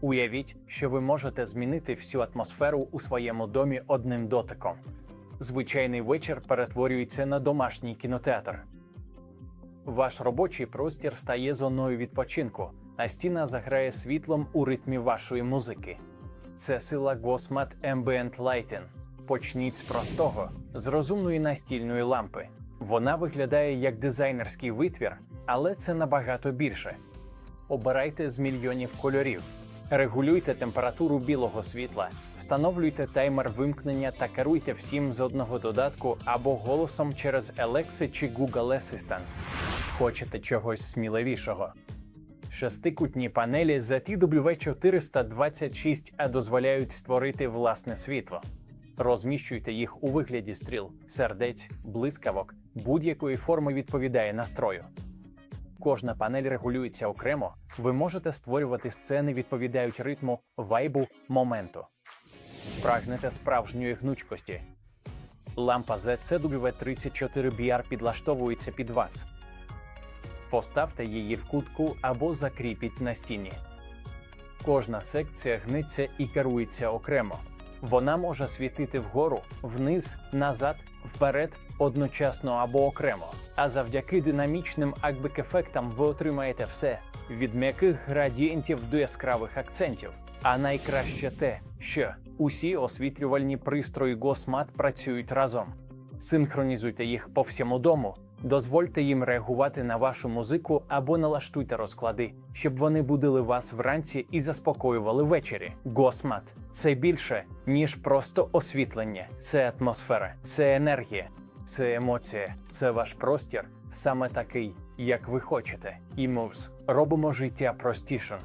Уявіть, що ви можете змінити всю атмосферу у своєму домі одним дотиком. Звичайний вечір перетворюється на домашній кінотеатр. Ваш робочий простір стає зоною відпочинку, а стіна заграє світлом у ритмі вашої музики. Це сила Gosmat Ambient Lighting. Почніть з простого, з розумної настільної лампи. Вона виглядає як дизайнерський витвір, але це набагато більше. Обирайте з мільйонів кольорів. Регулюйте температуру білого світла, встановлюйте таймер вимкнення та керуйте всім з одного додатку або голосом через Alexa чи Google Assistant. Хочете чогось сміливішого? Шестикутні панелі ZTW426A дозволяють створити власне світло. Розміщуйте їх у вигляді стріл, сердець, блискавок, будь-якої форми відповідає настрою. Кожна панель регулюється окремо. Ви можете створювати сцени, відповідають ритму, вайбу, моменту. Прагнете справжньої гнучкості. Лампа ZCW34BR підлаштовується під вас. Поставте її в кутку або закріпіть на стіні. Кожна секція гниться і керується окремо. Вона може світити вгору, вниз, назад, вперед, одночасно або окремо. А завдяки динамічним акбек-ефектам ви отримаєте все від м'яких градієнтів до яскравих акцентів. А найкраще те, що усі освітлювальні пристрої Gosmat працюють разом. Синхронізуйте їх по всьому дому, дозвольте їм реагувати на вашу музику або налаштуйте розклади, щоб вони будили вас вранці і заспокоювали ввечері. Gosmat – це більше, ніж просто освітлення, це атмосфера, це енергія, це емоція, це ваш простір, саме такий, як ви хочете. І Moves робимо життя простішим.